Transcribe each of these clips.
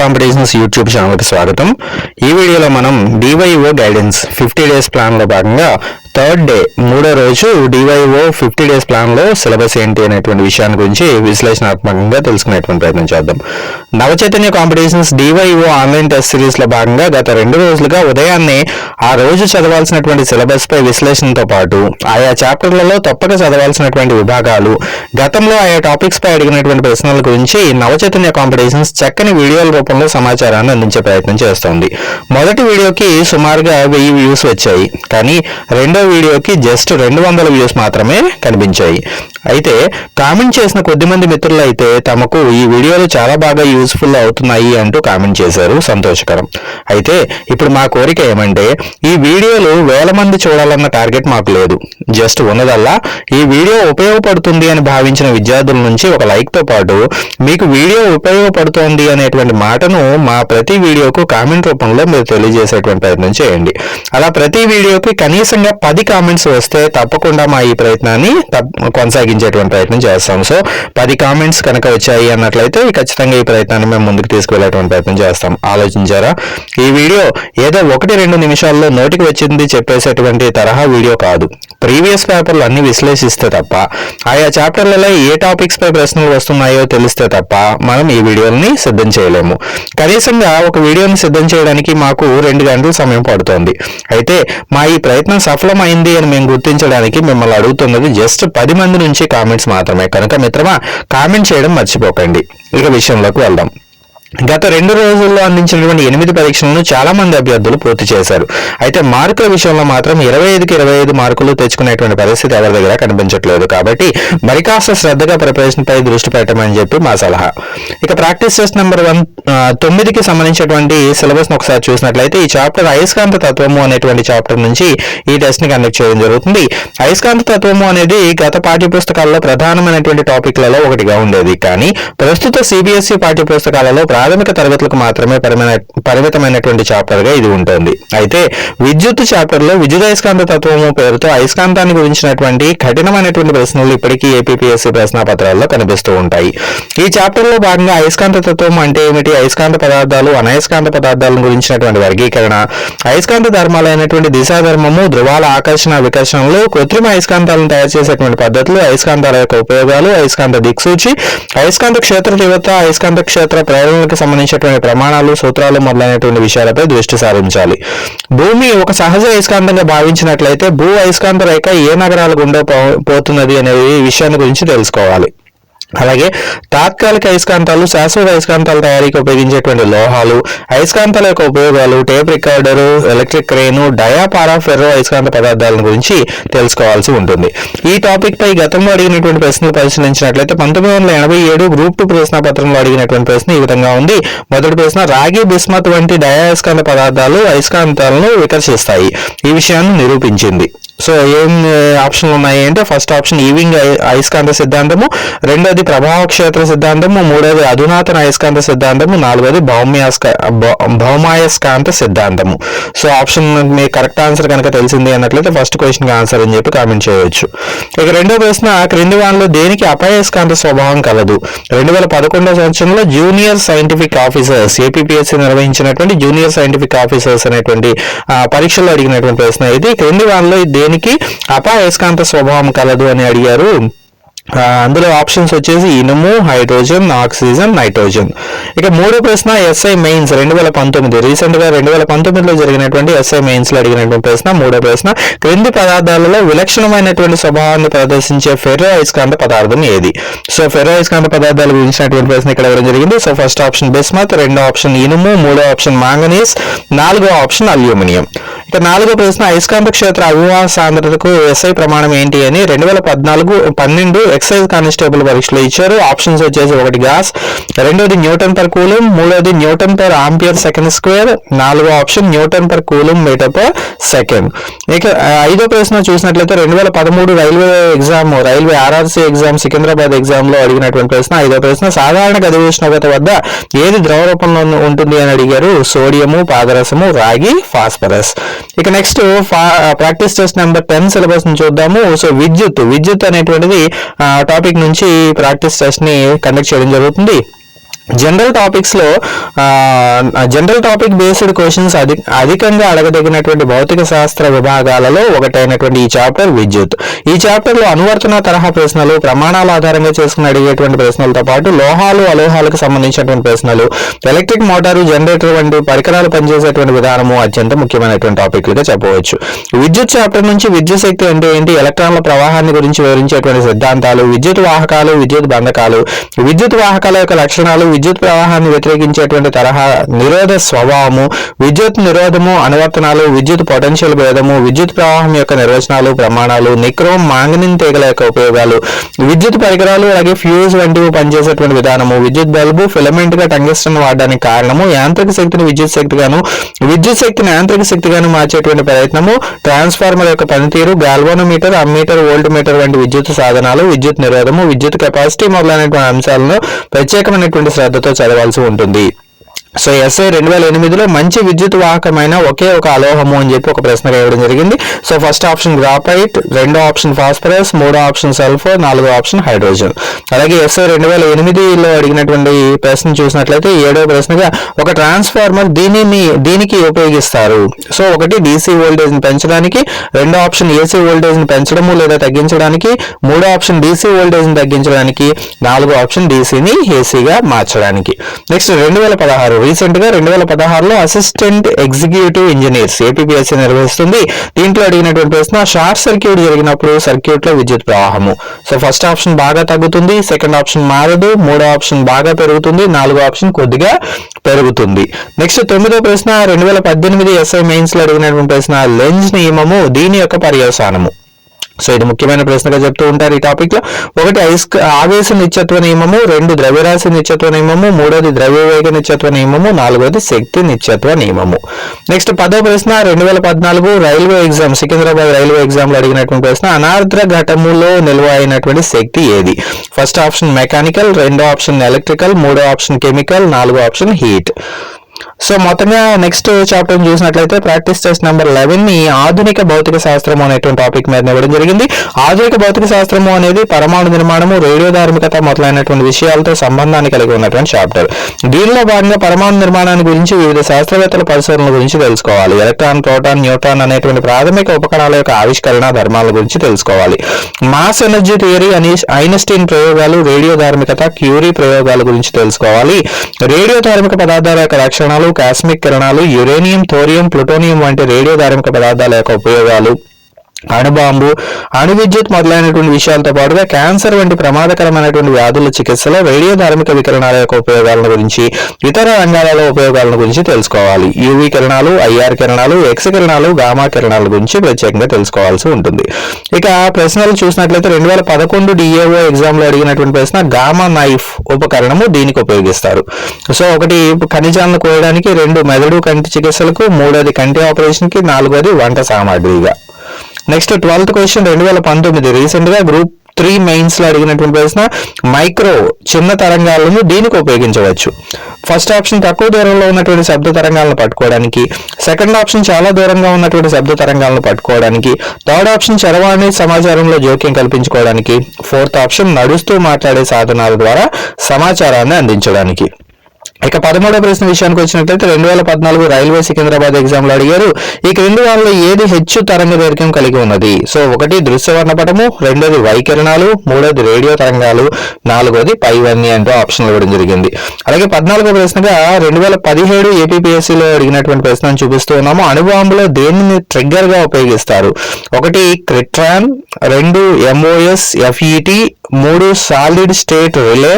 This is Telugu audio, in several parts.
కాంపిటీషన్స్ యూట్యూబ్ ఛానల్కి స్వాగతం. ఈ వీడియోలో మనం డివైఓ గైడెన్స్ ఫిఫ్టీ డేస్ ప్లాన్లో భాగంగా థర్డ్ డే మూడో రోజు డివైఓ ఫిఫ్టీ డేస్ ప్లాన్లో సిలబస్ ఏంటి అనేటువంటి విషయాన్ని గురించి విశ్లేషణాత్మకంగా తెలుసుకునేటువంటి ప్రయత్నం చేద్దాం. Navachaitanya competitions DYO online test సిరీస్లో భాగంగా గత రెండు రోజులుగా ఉదయాన్నే ఆ రోజు చదవాల్సినటువంటి సిలబస్ పై విశ్లేషణతో పాటు ఆయా చాప్టర్లలో తప్పక చదవాల్సినటువంటి విభాగాలు గతంలో ఆయా టాపిక్స్ పై అడిగినటువంటి ప్రశ్నల గురించి నవచైతన్య కాంపిటీషన్స్ చక్కని వీడియోల రూపంలో సమాచారాన్ని అందించే ప్రయత్నం చేస్తోంది. మొదటి వీడియోకి సుమారుగా వెయ్యి వ్యూస్ వచ్చాయి. కానీ రెండో వీడియోకి జస్ట్ రెండు వందల వ్యూస్ మాత్రమే కనిపించాయి. అయితే కామెంట్ చేసిన కొద్ది మంది మిత్రులు అయితే తమకు ఈ వీడియోలు చాలా బాగా యూస్ఫుల్ అవుతున్నాయి అంటూ కామెంట్ చేశారు. సంతోషకరం. అయితే ఇప్పుడు మా కోరిక ఏమంటే ఈ వీడియోలు వేల మంది చూడాలన్న టార్గెట్ మాకు లేదు. జస్ట్ ఉన్నదల్లా ఈ వీడియో ఉపయోగపడుతుంది అని భావించిన విద్యార్థుల నుంచి ఒక లైక్తో పాటు మీకు వీడియో ఉపయోగపడుతోంది అనేటువంటి మాటను మా ప్రతి వీడియోకు కామెంట్ రూపంలో మీరు తెలియజేసేటువంటి ప్రయత్నం చేయండి. అలా ప్రతి వీడియోకి కనీసంగా పది కామెంట్స్ వస్తే తప్పకుండా మా ఈ ప్రయత్నాన్ని కొనసాగి తగ్గించేటువంటి ప్రయత్నం చేస్తాం. సో పది కామెంట్స్ కనుక వచ్చాయి అన్నట్లయితే ఖచ్చితంగా ఈ ప్రయత్నాన్ని మేము ముందుకు తీసుకువెళ్ళేటువంటి ప్రయత్నం చేస్తాం. ఆలోచించారా? ఈ వీడియో ఏదో ఒకటి రెండు నిమిషాల్లో నోటికి వచ్చింది చెప్పేసేటువంటి తరహా వీడియో కాదు. ప్రీవియస్ పేపర్లు అన్ని విశ్లేషిస్తే తప్ప ఆయా చాప్టర్లలో ఏ టాపిక్స్ పై ప్రశ్నలు వస్తున్నాయో తెలిస్తే తప్ప మనం ఈ వీడియోని సిద్ధం చేయలేము. కనీసంగా ఒక వీడియోని సిద్ధం చేయడానికి మాకు రెండు గంటల సమయం పడుతోంది. అయితే మా ఈ ప్రయత్నం సఫలమైంది అని మేము గుర్తించడానికి మిమ్మల్ని అడుగుతున్నది జస్ట్ పది మంది నుంచి కామెంట్స్ మాత్రమే. కనుక మిత్రమా కామెంట్ చేయడం మర్చిపోకండి. ఇక విషయంలోకి వెళ్దాం. గత రెండు రోజుల్లో అందించినటువంటి ఎనిమిది పరీక్షలను చాలా మంది అభ్యర్థులు పూర్తి చేశారు. అయితే మార్కుల విషయంలో మాత్రం ఇరవై ఐదుకి ఇరవై ఐదు మార్కులు తెచ్చుకునేటువంటి పరిస్థితి ఎవరి దగ్గర కనిపించట్లేదు కాబట్టి మరి కాస్త శ్రద్ధగా ప్రిపరేషన్పై దృష్టి పెట్టమని చెప్పి మా సలహా. ఇక ప్రాక్టీస్ టెస్ట్ నెంబర్ వన్ తొమ్మిదికి సంబంధించినటువంటి సిలబస్ ఒకసారి చూసినట్లయితే ఈ చాప్టర్ అయస్కాంత తత్వము అనేటువంటి చాప్టర్ నుంచి ఈ టెస్ట్ని కండక్ట్ చేయడం జరుగుతుంది. అయస్కాంత తత్వము అనేది గత పాఠ్య పుస్తకాల్లో ప్రధానమైనటువంటి టాపిక్లలో ఒకటిగా ఉండేది. కానీ ప్రస్తుత సిబిఎస్ఈ పాఠ్య పుస్తకాలలో ప్రాథమిక తరగతులకు మాత్రమే పరిమిత- పరిమితమైనటువంటి చాప్టర్గా ఇది ఉంటుంది. అయితే విద్యుత్ చాప్టర్లో విద్యుత్ అయస్కాంత తత్వము పేరుతో అయస్కాంతాన్ని గురించినటువంటి కఠినమైనటువంటి ప్రశ్నలు ఇప్పటికీ ఏపీపీఎస్సీ ప్రశ్న పత్రాల్లో కనిపిస్తూ ఉంటాయి. ఈ చాప్టర్లో భాగంగా అయస్కాంత తత్వం అంటే ఏమిటి? అయస్కాంత పదార్థాలు అనయస్కాంత పదార్థాలను గురించినటువంటి వర్గీకరణ అయస్కాంత ధర్మాలైనటువంటి దిశాధర్మము ధృవాల ఆకర్షణ వికర్షణలు కృత్రిమ అయస్కాంతాలను తయారు చేసేటువంటి పద్ధతులు అయస్కాంతాల యొక్క ఉపయోగాలు అయస్కాంత దిక్సూచి అయస్కాంత క్షేత్ర తీవ్రత అయస్కాంత క్షేత్ర ప్రేరణలకు సంబంధించినటువంటి ప్రమాణాలు సూత్రాలు మొదలైనటువంటి విషయాలపై దృష్టి సారించాలి. భూమి ఒక సహజ అయస్కాంతంగా భావించినట్లయితే భూ అయస్కాంత రేఖ ఏ నగరాల గుండా పో- పోతున్నది అనే ఈ విషయాన్ని గురించి తెలుసుకోవాలి. అలాగే తాత్కాలిక అయస్కాంతాలు శాశ్వత అయస్కాంతాల తయారీకి ఉపయోగించేటువంటి లోహాలు అయస్కాంతాల యొక్క ఉపయోగాలు టేప్ రికార్డరు ఎలక్ట్రిక్ క్రేను డయాపారా ఫెర్రో అయస్కాంత పదార్థాల గురించి తెలుసుకోవాల్సి ఉంటుంది. ఈ టాపిక్ పై గతంలో అడిగినటువంటి ప్రశ్నలు పరిశీలించినట్లయితే పంతొమ్మిది వందల ఎనభై ఏడు గ్రూప్ టూ ప్రశ్న పత్రంలో అడిగినటువంటి ప్రశ్న ఈ విధంగా ఉంది. మొదటి ప్రశ్న రాగి బిస్మత్ వంటి డయాస్కాంత పదార్థాలు అయస్కాంతాలను వికర్షిస్తాయి. ఈ విషయాన్ని నిరూపించింది. సో ఏం ఆప్షన్లు ఉన్నాయి అంటే ఫస్ట్ ఆప్షన్ ఈవింగ్ అయస్కాంత సిద్ధాంతము రెండోది ప్రభావ క్షేత్ర సిద్ధాంతము మూడోది అధునాతన అయస్కాంత సిద్ధాంతము నాలుగోది భౌమ్యాస్క భౌమాయస్కాంత సిద్ధాంతము. సో ఆప్షన్ మీ కరెక్ట్ ఆన్సర్ కనుక తెలిసింది అన్నట్లయితే ఫస్ట్ క్వశ్చన్ ఆన్సర్ అని చెప్పి కామెంట్ చేయవచ్చు ఇక రెండో ప్రశ్న క్రింది వానిలో దేనికి అపాయస్కాంత స్వభావం కలదు? రెండు వేల పదకొండవ సంవత్సరంలో జూనియర్ సైంటిఫిక్ ఆఫీసర్స్ ఏపీపీఎస్సీ నిర్వహించినటువంటి జూనియర్ సైంటిఫిక్ ఆఫీసర్స్ అనేటువంటి పరీక్షలో అడిగినటువంటి ప్రశ్న ఇది. క్రింది దేని దానికి అపాయస్కాంత స్వభావం కలదు అని అడిగారు. అందులో ఆప్షన్స్ వచ్చేసి ఇనుము హైడ్రోజన్ ఆక్సిజన్ నైట్రోజన్. ఇక మూడో ప్రశ్న ఎస్ఐ మెయిన్స్ రెండు వేల పంతొమ్మిది. రీసెంట్గా రెండు వేల పంతొమ్మిదిలో జరిగినటువంటి ఎస్ఐ మెయిన్స్లో అడిగినటువంటి ప్రశ్న మూడో ప్రశ్న క్రింది పదార్థాలలో విలక్షణమైనటువంటి స్వభావాన్ని ప్రదర్శించే ఫెర్రో అయస్కాంత పదార్థం ఏది? సో ఫెర్రో అయస్కాంత పదార్థాల గురించినటువంటి ప్రశ్న ఇక్కడ ఇవ్వడం జరిగింది. సో ఫస్ట్ ఆప్షన్ బిస్మత్ రెండో ఆప్షన్ ఇనుము మూడో ఆప్షన్ మాంగనీస్ నాలుగో ఆప్షన్ అల్యూమినియం. ఇక నాలుగో ప్రశ్న అయస్కాంత క్షేత్ర అవివాహ సాంద్రతకు ఎస్ఐ ప్రమాణం ఏంటి అని రెండు వేల పద్నాలుగు పన్నెండు ఎక్సైజ్ కానిస్టేబుల్ పరీక్షలో ఇచ్చారు. ఆప్షన్స్ వచ్చేసి ఒకటి గ్యాస్ రెండోది న్యూటన్ పర్ కూలం మూడోది newton per ampere second square నాలుగో option newton per coulomb metre per second. ఇక ఐదో ప్రశ్న చూసినట్లయితే రెండు వేల పదమూడు railway exam railway RRC exam Secunderabad ఎగ్జామ్లో అడిగినటువంటి ప్రశ్న. ఐదో ప్రశ్న సాధారణ గది ఉష్ణోగ్రత వద్ద ఏది ద్రవ రూపంలో ఉంటుంది అని అడిగారు. సోడియము పాదరసము రాగి ఫాస్ఫరస్. ఇక next practice test number ten సిలబస్ని చూద్దాము. సో విద్యుత్ విద్యుత్ అనేటువంటిది uh, టాపిక్ నుంచి ప్రాక్టీస్ టెస్ట్ని కండక్ట్ చేయడం జరుగుతుంది. జనరల్ టాపిక్స్లో జనరల్ టాపిక్ బేస్డ్ క్వశ్చన్స్ అధిక అధికంగా అడగదగినటువంటి భౌతిక శాస్త్ర విభాగాలలో ఒకటైనటువంటి ఈ చాప్టర్ విద్యుత్. ఈ చాప్టర్లో అనువర్తన తరహా ప్రశ్నలు ప్రమాణాల ఆధారంగా చేసుకుని అడిగేటువంటి ప్రశ్నలతో పాటు లోహాలు అలోహాలకు సంబంధించినటువంటి ప్రశ్నలు ఎలక్ట్రిక్ మోటారు జనరేటర్ వంటి పరికరాలు పనిచేసేటువంటి విధానము అత్యంత ముఖ్యమైనటువంటి టాపిక్లుగా చెప్పవచ్చు. విద్యుత్ చాప్టర్ నుంచి విద్యుత్ శక్తి అంటే ఏంటి? ఎలక్ట్రాన్ల ప్రవాహాన్ని గురించి వివరించేటువంటి సిద్ధాంతాలు విద్యుత్ వాహకాలు విద్యుత్ బంధకాలు. విద్యుత్ వాహకాల యొక్క లక్షణాలు విద్యుత్ ప్రవాహాన్ని వ్యతిరేకించేటువంటి తరహా నిరోధ స్వభావము విద్యుత్ నిరోధము అనువర్తనాలు విద్యుత్ పొటెన్షియల్ భేదము విద్యుత్ ప్రవాహం యొక్క నిర్వచనాలు ప్రమాణాలు నిక్రోమ్ మాంగనిన్ తీగల యొక్క ఉపయోగాలు విద్యుత్ పరికరాలు అలాగే ఫ్యూజ్ వంటివి పనిచేసేటువంటి విధానము విద్యుత్ బల్బు ఫిలమెంట్గా టంగిస్టన్ వాడడానికి కారణము యాంత్రిక శక్తిని విద్యుత్ శక్తిగాను విద్యుత్ శక్తిని యాంత్రిక శక్తిగాను మార్చేటువంటి ప్రయత్నము ట్రాన్స్ఫార్మర్ యొక్క పనితీరు గాల్వానోమీటర్ అమ్మీటర్ వోల్ట్ మీటర్ వంటి విద్యుత్ సాధనాలు విద్యుత్ నిరోధము విద్యుత్ కెపాసిటీ మొదలైనటువంటి అంశాలను ప్రత్యేకమైనటువంటి శ్రద్ధతో చదవాల్సి ఉంటుంది. సో ఎస్ఐ రెండు వేల ఎనిమిదిలో మంచి విద్యుత్ వాహకమైన ఒకే ఒక అలోహము అని చెప్పి ఒక ప్రశ్న వేయడం జరిగింది. సో ఫస్ట్ ఆప్షన్ గ్రాఫైట్ రెండో ఆప్షన్ ఫాస్ఫరస్ మూడో ఆప్షన్ సల్ఫర్ నాలుగో ఆప్షన్ హైడ్రోజన్. అలాగే ఎస్ఐ రెండు వేల ఎనిమిదిలో అడిగినటువంటి ప్రశ్న చూసినట్లయితే ఏడో ప్రశ్నగా ఒక ట్రాన్స్ఫార్మర్ దీనిని దీనికి ఉపయోగిస్తారు. సో ఒకటి డీసీ వోల్టేజ్ని పెంచడానికి రెండో ఆప్షన్ ఏసీ ఓల్టేజ్ని పెంచడము లేదా తగ్గించడానికి మూడో ఆప్షన్ డీసీ వోల్టేజ్ని తగ్గించడానికి నాలుగో ఆప్షన్ డీసీని ఏసీగా మార్చడానికి. నెక్స్ట్ రెండు వేల పదహారు రీసెంట్గా రెండు వేల పదహారులో అసిస్టెంట్ ఎగ్జిక్యూటివ్ ఇంజనీర్స్ ఏపీఎస్సీ నిర్వహిస్తుంది. దీంట్లో అడిగినటువంటి ప్రశ్న షార్ట్ సర్క్యూట్ జరిగినప్పుడు సర్క్యూట్లో విద్యుత్ ప్రవాహము. సో ఫస్ట్ ఆప్షన్ బాగా తగ్గుతుంది సెకండ్ ఆప్షన్ మారదు మూడో ఆప్షన్ బాగా పెరుగుతుంది నాలుగో ఆప్షన్ కొద్దిగా పెరుగుతుంది. నెక్స్ట్ తొమ్మిదో ప్రశ్న రెండు వేల పద్దెనిమిది ఎస్ఐ మెయిన్స్లో అడిగినటువంటి ప్రశ్న లెన్స్ నియమము దీని యొక్క పర్యవసానము. సో ఇది ముఖ్యమైన ప్రశ్నగా చెప్తూ ఉంటారు ఈ టాపిక్లో. ఒకటి ఐస్ ఆవేశ నిత్యత్వ నియమము రెండు ద్రవ్యరాశి నిత్యత్వ నియమము మూడోది ద్రవ్యవేగ నిత్యత్వ నియమము నాలుగోది శక్తి నిత్యత్వ నియమము. నెక్స్ట్ పదో ప్రశ్న రెండు వేల పద్నాలుగు రైల్వే ఎగ్జామ్ సికింద్రాబాద్ రైల్వే ఎగ్జామ్లో అడిగినటువంటి ప్రశ్న అనార్ద్ర ఘటములో నిల్వ అయినటువంటి శక్తి ఏది? ఫస్ట్ ఆప్షన్ మెకానికల్ రెండో ఆప్షన్ ఎలక్ట్రికల్ మూడో ఆప్షన్ కెమికల్ నాలుగో ఆప్షన్ హీట్. సో మొత్తంగా నెక్స్ట్ చాప్టర్ చూసినట్లయితే ప్రాక్టీస్ టెస్ట్ నెంబర్ లెవెన్ ఈ ఆధునిక భౌతిక శాస్త్రము అనేటువంటి టాపిక్ మీద ఇవ్వడం జరిగింది. ఆధునిక భౌతిక శాస్త్రము అనేది పరమాణు నిర్మాణము రేడియో ధార్మికత మొదలైనటువంటి విషయాలతో సంబంధాన్ని కలిగి ఉన్నటువంటి చాప్టర్ దీనిలో భాగంగా పరమాణు నిర్మాణాన్ని గురించి వివిధ శాస్త్రవేత్తల పరిశోధనల గురించి తెలుసుకోవాలి. ఎలక్ట్రాన్ ప్రోటాన్ న్యూట్రాన్ అనేటువంటి ప్రాథమిక ఉపకరణాల యొక్క ఆవిష్కరణ ధర్మాల గురించి తెలుసుకోవాలి. మాస్ ఎనర్జీ థియరీ అని ఐన్స్టీన్ ప్రయోగాలు రేడియో ధార్మికత క్యూరీ ప్రయోగాల గురించి తెలుసుకోవాలి. రేడియో ధార్మిక పదార్థాల యొక్క లక్షణాలు కాస్మిక్ కిరణాలు యురేనియం థోరియం ప్లూటోనియం వంటి రేడియో ధార్మిక పదార్థాల యొక్క ఉపయోగాలు. అణుబాంబు అణు విద్యుత్ మొదలైనటువంటి విషయాలతో పాటుగా క్యాన్సర్ వంటి ప్రమాదకరమైనటువంటి వ్యాధుల చికిత్సలో రేడియో ధార్మిక వికిరణాల యొక్క ఉపయోగాలను గురించి ఇతర రంగాలలో ఉపయోగాలను గురించి తెలుసుకోవాలి. యూవీ కిరణాలు ఐఆర్ కిరణాలు ఎక్స్ కిరణాలు గామా కిరణాల గురించి ప్రత్యేకంగా తెలుసుకోవాల్సి ఉంటుంది. ఇక ప్రశ్నలు చూసినట్లయితే రెండు వేల పదకొండు డిఏఓ ఎగ్జామ్లో అడిగినటువంటి ప్రశ్న గామా నైఫ్ ఉపకరణము దీనికి ఉపయోగిస్తారు. సో ఒకటి ఖనిజాలను కోయడానికి రెండు మెదడు కంటి చికిత్సలకు మూడోది కంటి ఆపరేషన్కి నాలుగోది వంట సామాగ్రిగా. నెక్స్ట్ ట్వెల్త్ క్వశ్చన్ రెండు వేల పంతొమ్మిది. రీసెంట్గా గ్రూప్ త్రీ మెయిన్స్లో అడిగినటువంటి ప్రశ్న మైక్రో చిన్న తరంగాలను దీనికి ఉపయోగించవచ్చు? ఫస్ట్ ఆప్షన్ తక్కువ దూరంలో ఉన్నటువంటి శబ్ద తరంగాలను పట్టుకోవడానికి. సెకండ్ ఆప్షన్ చాలా దూరంగా ఉన్నటువంటి శబ్ద తరంగాలను పట్టుకోవడానికి. థర్డ్ ఆప్షన్ చరవాణి సమాచారంలో జోక్యం కల్పించుకోవడానికి. ఫోర్త్ ఆప్షన్ నడుస్తూ మాట్లాడే సాధనాల ద్వారా సమాచారాన్ని అందించడానికి. ఇక పదమూడవ ప్రశ్న విషయానికి వచ్చినట్లయితే రెండు వేల పద్నాలుగు రైల్వే సికింద్రాబాద్ ఎగ్జామ్లో అడిగారు. ఈ క్రింది వారిలో ఏది హెచ్చు తరంగ దైర్ఘ్యం కలిగి ఉన్నది? సో ఒకటి దృశ్యవర్ణపటము రెండోది వైకిరణాలు మూడోది రేడియో తరంగాలు నాలుగోది పైవన్నీ అంటూ ఆప్షన్ ఇవ్వడం జరిగింది. అలాగే పద్నాలుగో ప్రశ్నగా రెండు వేల పదిహేడు ఏపీపీఎస్సీలో అడిగినటువంటి ప్రశ్నను చూపిస్తూ ఉన్నాము. అణుబాంబులో దేనిని ట్రిగ్గర్గా ఉపయోగిస్తారు? ఒకటి క్రిట్రాన్ రెండు ఎంఓఎస్ ఎఫ్ఈటి మూడు సాలిడ్ స్టేట్ రిలే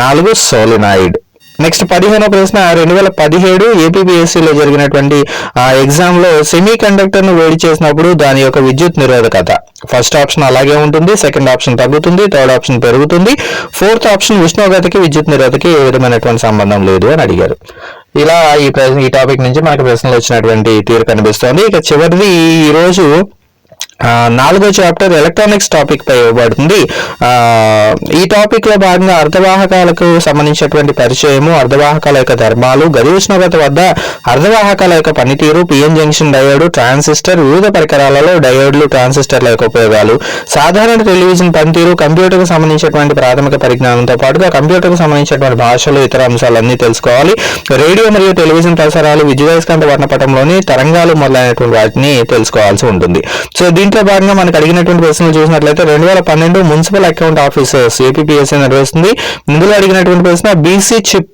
నాలుగు సోలినాయిడ్. నెక్స్ట్ పదిహేనో ప్రశ్న రెండు వేల పదిహేడు ఏపీఎస్సీలో జరిగినటువంటి ఆ ఎగ్జామ్లో సెమీ కండక్టర్ను వేడి చేసినప్పుడు దాని యొక్క విద్యుత్ నిరోధకత. ఫస్ట్ ఆప్షన్ అలాగే ఉంటుంది సెకండ్ ఆప్షన్ తగ్గుతుంది థర్డ్ ఆప్షన్ పెరుగుతుంది. ఫోర్త్ ఆప్షన్ ఉష్ణోగ్రతకి విద్యుత్ నిరోధకి ఏ విధమైనటువంటి సంబంధం లేదు అని అడిగారు. ఇలా ఈ ప్రశ్న ఈ టాపిక్ నుంచి మనకు ప్రశ్నలు వచ్చినటువంటి తీరు కనిపిస్తోంది. ఇక చివరిది ఈ రోజు నాలుగో చాప్టర్ ఎలక్ట్రానిక్స్ టాపిక్ పై ఇవ్వబడుతుంది. ఈ టాపిక్లో భాగంగా అర్ధవాహకాలకు సంబంధించినటువంటి పరిచయము అర్ధవాహకాల యొక్క ధర్మాలు గది ఉష్ణోగ్రత వద్ద అర్ధవాహకాల యొక్క పనితీరు పిఎన్ జంక్షన్ డయోడ్ ట్రాన్సిస్టర్ వివిధ పరికరాలలో డయోడ్లు ట్రాన్సిస్టర్ల యొక్క ఉపయోగాలు. సాధారణ టెలివిజన్ పనితీరు కంప్యూటర్కు సంబంధించినటువంటి ప్రాథమిక పరిజ్ఞానంతో పాటుగా కంప్యూటర్కు సంబంధించినటువంటి భాషలు ఇతర అంశాలన్నీ తెలుసుకోవాలి. రేడియో మరియు టెలివిజన్ ప్రసారాలు విద్యుదయస్కాంత వర్ణపటంలోని తరంగాలు మొదలైనటువంటి వాటిని తెలుసుకోవాల్సి ఉంటుంది. సో దీంట్లో భాగంగా మనకు అడిగినటువంటి ప్రశ్నలు చూసినట్లయితే రెండు వేల పన్నెండు మున్సిపల్ అకౌంట్ ఆఫీసర్స్ ఏపీఎస్సీ నిర్వహిస్తుంది. ఇందులో అడిగినటువంటి ప్రశ్న బీసీ చిప్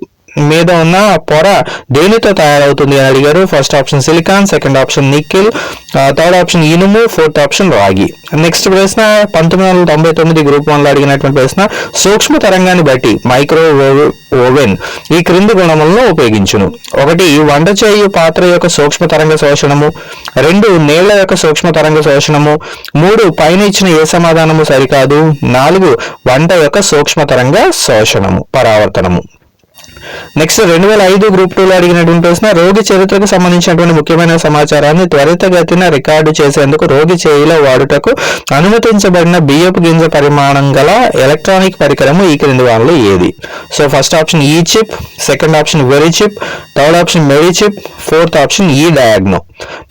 మీద ఉన్న పొర దేనితో తయారవుతుంది అని అడిగారు. First option silicon second option nickel third option ఇనుము ఫోర్త్ ఆప్షన్ రాగి. నెక్స్ట్ ప్రశ్న పంతొమ్మిది వందల తొంభై తొమ్మిది గ్రూప్ వన్లో అడిగినటువంటి ప్రశ్న సూక్ష్మ తరంగాన్ని బట్టి మైక్రోవేవ్ ఓవెన్ ఈ క్రింది గుణములను ఉపయోగించును. ఒకటి వంట చేయు పాత్ర యొక్క సూక్ష్మ తరంగ శోషణము. రెండు నీళ్ళ యొక్క సూక్ష్మ తరంగ శోషణము. మూడు పైన ఇచ్చిన ఏ సమాధానము సరికాదు. నాలుగు వంట యొక్క సూక్ష్మ తరంగ శోషణము పరావర్తనము. నెక్స్ట్ రెండు వేల ఐదు గ్రూప్ టూలో అడిగినటువంటి ప్రశ్న రోగి చరిత్రకు సంబంధించినటువంటి ముఖ్యమైన సమాచారాన్ని త్వరితగతిన రికార్డు చేసేందుకు రోగి చేయిలో వాడుటకు అనుమతించబడిన బియ్యపు గింజ పరిమాణం గల ఎలక్ట్రానిక్ పరికరము ఈ క్రింది వాళ్ళలో ఏది? సో ఫస్ట్ ఆప్షన్ ఈ chip second option very chip third option merry chip fourth option ఈ డయాగ్నో.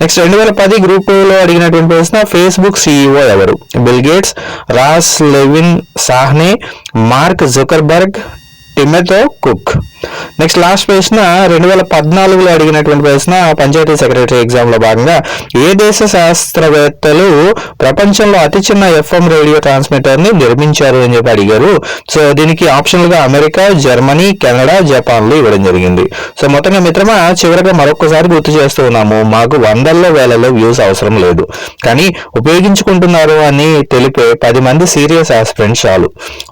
నెక్స్ట్ రెండు వేల పది గ్రూప్ టూలో అడిగినటువంటి ప్రశ్న ఫేస్బుక్ సిఇఓ ఎవరు? బిల్ గేట్స్ రాస్ లెవిన్ సాహ్నే మార్క్ జుకర్బర్గ్ టిమెతో కుక్. నెక్స్ట్ లాస్ట్ ప్రశ్న రెండు వేల పద్నాలుగులో అడిగినటువంటి ప్రశ్న పంచాయతీ సెక్రటరీ ఎగ్జామ్లో భాగంగా ఏ దేశ శాస్త్రవేత్తలు ప్రపంచంలో అతి చిన్న ఎఫ్ఎం రేడియో ట్రాన్స్మిటర్ని నిర్మించారు అని చెప్పి అడిగారు. సో దీనికి ఆప్షన్లుగా అమెరికా జర్మనీ కెనడా జపాన్లు ఇవ్వడం జరిగింది. సో మొత్తంగా మిత్రమా చివరగా మరొకసారి గుర్తు చేస్తూ ఉన్నాము మాకు వందల్లో వేలలో వ్యూస్ అవసరం లేదు. కానీ ఉపయోగించుకుంటున్నారు అని తెలిపే పది మంది సీరియస్ ఆస్పిరెంట్స్ చాలు.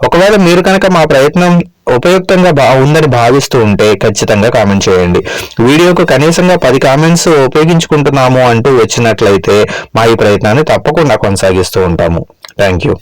ఒకవేళ మీరు కనుక మా ప్రయత్నం ఉపయుక్తంగా బా ఉందని భావిస్తూ ఉంటే ఖచ్చితంగా కామెంట్ చేయండి. వీడియోకు కనీసంగా పది కామెంట్స్ ఉపయోగించుకుంటున్నాము అంటూ వచ్చినట్లయితే మా ఈ ప్రయత్నాన్ని తప్పకుండా కొనసాగిస్తూ ఉంటాము. Thank you